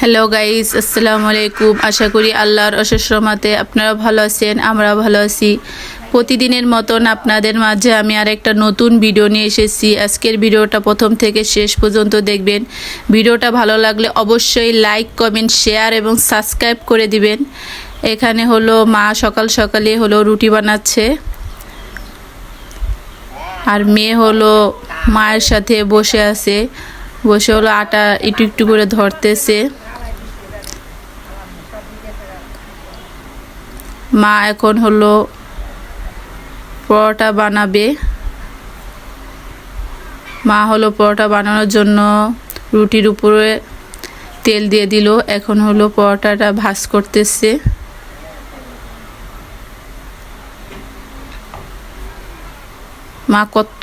Hello guys আসসালামু আলাইকুম আশা করি আল্লাহর অশেষ রহমতে আপনারা ভালো আছেন আমরা ভালো আছি। প্রতিদিনের মতন আপনাদের মাঝে আমি আরেকটা নতুন ভিডিও নিয়ে এসেছি। আজকের ভিডিওটা প্রথম থেকে শেষ পর্যন্ত দেখবেন। ভিডিওটা ভালো লাগলে অবশ্যই লাইক কমেন্ট শেয়ার এবং সাবস্ক্রাইব করে দিবেন। এখানে হলো মা সকাল সকালে হলো রুটি বানাচ্ছে। আর মেয়ে হলো মায়ের সাথে বসে আছে। বসে হলো আটা একটু একটু করে ধরতেছে। মা এখন হলো পরোটা বানাবে। মা হলো পরোটা বানানোর জন্য রুটির উপরে তেল দিয়ে দিল। এখন হলো পরোটাটা ভাজ করতেছে। মা কত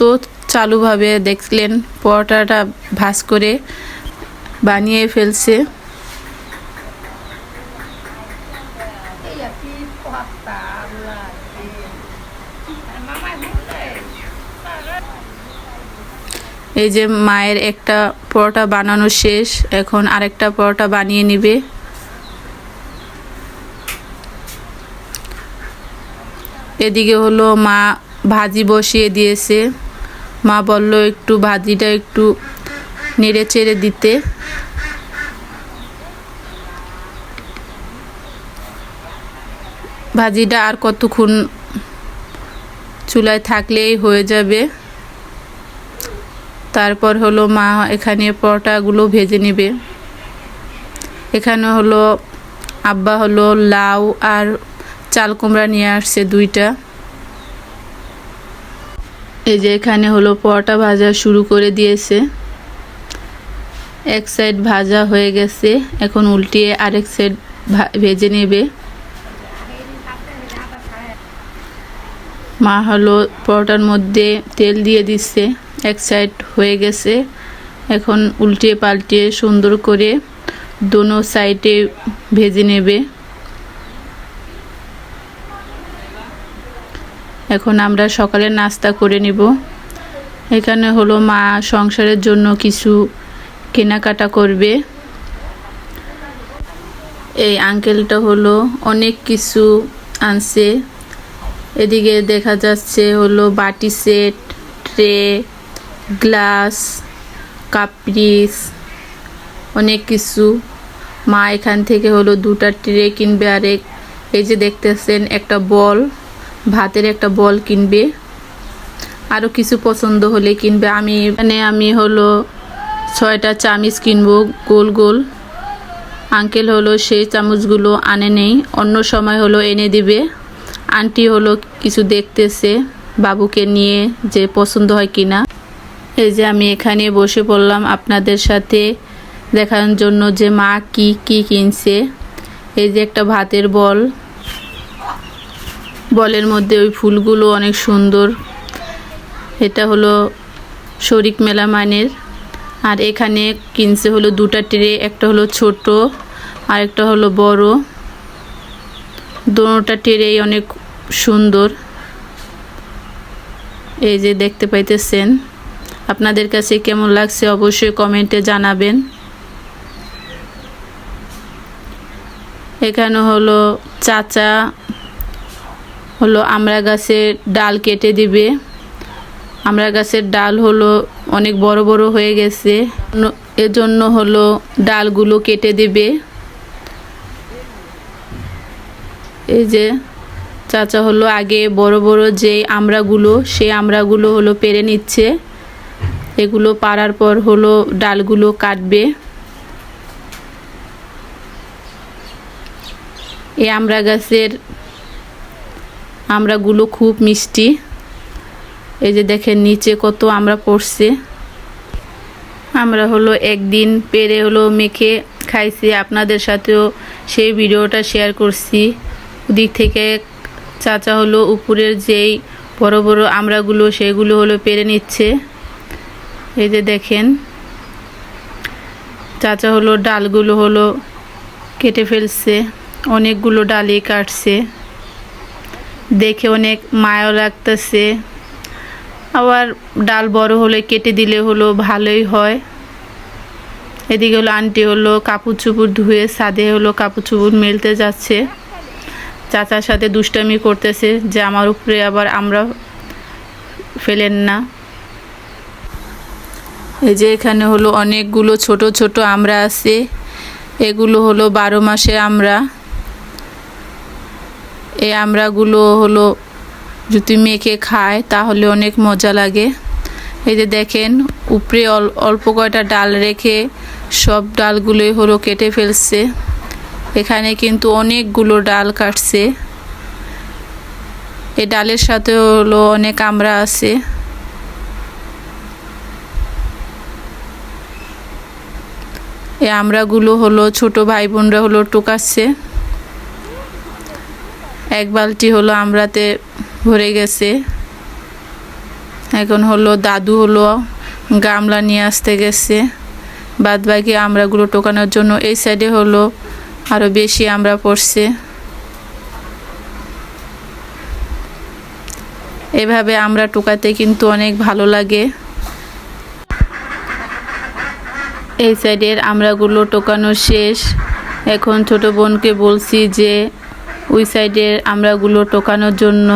চালুভাবে দেখলেন পরোটাটা ভাজ করে বানিয়ে ফেলছে। এই যে মায়ের একটা পরোটা বানানো শেষ, এখন আরেকটা পরোটা বানিয়ে নিবে। এদিকে হলো মা ভাজি বসিয়ে দিয়েছে। মা বলল একটু ভাজিটা একটু নেড়ে চেড়ে দিতে। ভাজিটা আর কতক্ষণ চুলায় থাকলেই হয়ে যাবে। তারপর হলো মা এখানে পরোটাগুলো ভেজে নেবে। এখানে হলো আব্বা হলো লাউ আর চাল কুমড়া নিয়ে আসছে দুইটা। এই যে এখানে হলো পরোটা ভাজা শুরু করে দিয়েছে। এক সাইড ভাজা হয়ে গেছে। এখন উল্টিয়ে আরেক সাইড ভেজে নেবে। মা হলো পরোটার মধ্যে তেল দিয়ে দিচ্ছে, এক সাইড হয়ে গেছে। এখন উল্টিয়ে পাল্টে সুন্দর করে দোনো সাইডে ভেজে নেবে। এখন আমরা সকালে নাস্তা করে নিব। এখানে হলো মা সংসারের জন্য কিছু কেনাকাটা করবে। এই আঙ্কেলটা হলো অনেক কিছু আনছে। এদিকে দেখা যাচ্ছে হলো বাটি সেট, ট্রে, গ্লাস, কাপড়িস, অনেক কিছু। মা এখান থেকে হলো দুটা ট্রে কিনবে আরেক এই যে দেখতেছেন একটা বল, ভাতের একটা বল কিনবে। আরও কিছু পছন্দ হলে কিনবে। আমি এখানে আমি হলো ছয়টা চামিচ কিনবো গোল গোল। আঙ্কেল হলো সেই চামচগুলো আনে নেই, অন্য সময় হলো এনে দিবে। আন্টি হলো কিছু দেখতেছে, বাবুকে নিয়ে যে পছন্দ হয় কিনা। এই যে আমি এখানে বসে পড়লাম আপনাদের সাথে দেখানোর জন্য যে মা কি কি কিনছে। এই যে একটা ভাতের বল। বলের মধ্যে ওই ফুলগুলো অনেক সুন্দর। এটা হলো শরিক মেলা মানের আর এখানে কিনছে হলো দুটা ট্রে, একটা হলো ছোট আর একটা হলো বড়। দোনোটা ট্রেই অনেক সুন্দর। এই যে দেখতে পাইতেছেন। আপনাদের কাছে কেমন লাগছে অবশ্যই কমেন্টে জানাবেন। এখানে হলো চাচা, হলো আমরা গাছের ডাল কেটে দিবে। আমরা গাছের ডাল হলো অনেক বড় বড় হয়ে গেছে। এজন্য হলো ডালগুলো কেটে দিবে। এই যে চাচা হলো আগে বড় বড় যে আমড়াগুলো সে আমড়াগুলো হলো পেরে নিচ্ছে। এগুলো পারার পর হলো ডালগুলো কাটবে। এই আমড়া গাছের আমড়াগুলো খুব মিষ্টি। এই যে দেখেন নিচে কত আমরা পড়ছে। আমরা হলো একদিন পেরে হলো মেখে খাইছি। আপনাদের সাথেও সেই ভিডিওটা শেয়ার করছি। ওদিক থেকে চাচা হলো উপরের যেই বড় বড় আমড়াগুলো, সেগুলো হলো পেরে নিচ্ছে। এই যে দেখেন, চাচা হলো ডালগুলো হলো কেটে ফেলছে, অনেকগুলো ডালই কাটছে। দেখে অনেক মায়াও লাগতেছে। আবার ডাল বড় হলে কেটে দিলে হলো ভালোই হয়। এদিকে হলো আন্টি হলো কাপড় চুপুর ধুয়ে সাদে হলো কাপড় চুপুর মেলতে যাচ্ছে। চাচার সাথে দুষ্টামি করতেছে যে আমার উপরে আবার আমরা ফেলেন না। এই যে এখানে হলো অনেকগুলো ছোট ছোট আমরা আছে। এগুলো হলো বারো মাসে আমরা। এই আমরাগুলো হলো যদি মেখে খায় তাহলে অনেক মজা লাগে। এই যে দেখেন, উপরে অল- অল্প কয়টা ডাল রেখে সব ডালগুলোই হলো কেটে ফেলছে। এখানে কিন্তু অনেকগুলো ডাল কাটছে। এই ডালের সাথে হলো অনেক আমরা আছে। এই আমরাগুলো হলো ছোট ভাই বোনরা হলো টোকাচ্ছে এক বালতি হলো আমরাতে ভরে গেছে। এখন হলো দাদু হলো গামলা নিয়ে আসতে গেছে। বাদ বাকি আমরাগুলো টোকানোর জন্য এই সাইডে হলো আরও বেশি আমরা পড়ছে। এভাবে আমরা টোকাতে কিন্তু অনেক ভালো লাগে। এই সাইডের আমরাগুলো টোকানো শেষ। এখন ছোট বোনকে বলছি যে, ওই সাইডের আমরাগুলো টোকানোর জন্য।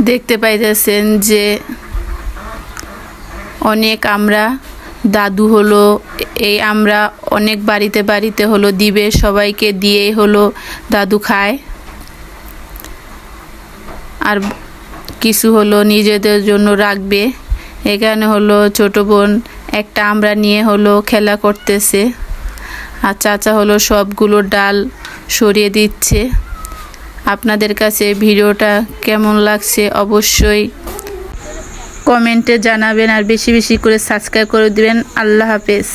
দেখতে পাইতেছেন যে, অনেক আমরা দাদু হলো এই আমরা অনেক বাড়িতে বাড়িতে হলো, দিবে সবাইকে দিয়েই হলো দাদু খায়। আর কিছু হলো নিজেদের জন্য রাখবে। এখানে হলো ছোট বোন, একটা আমরা নিয়ে হলো খেলা করতেছে। আর চাচা হলো সবগুলো ডাল সরিয়ে দিচ্ছে। আপনাদের কাছে ভিডিওটা কেমন লাগছে অবশ্যই কমেন্টে জানাবেন আর বেশি বেশি করে সাবস্ক্রাইব করে দিবেন। আল্লাহ হাফেজ।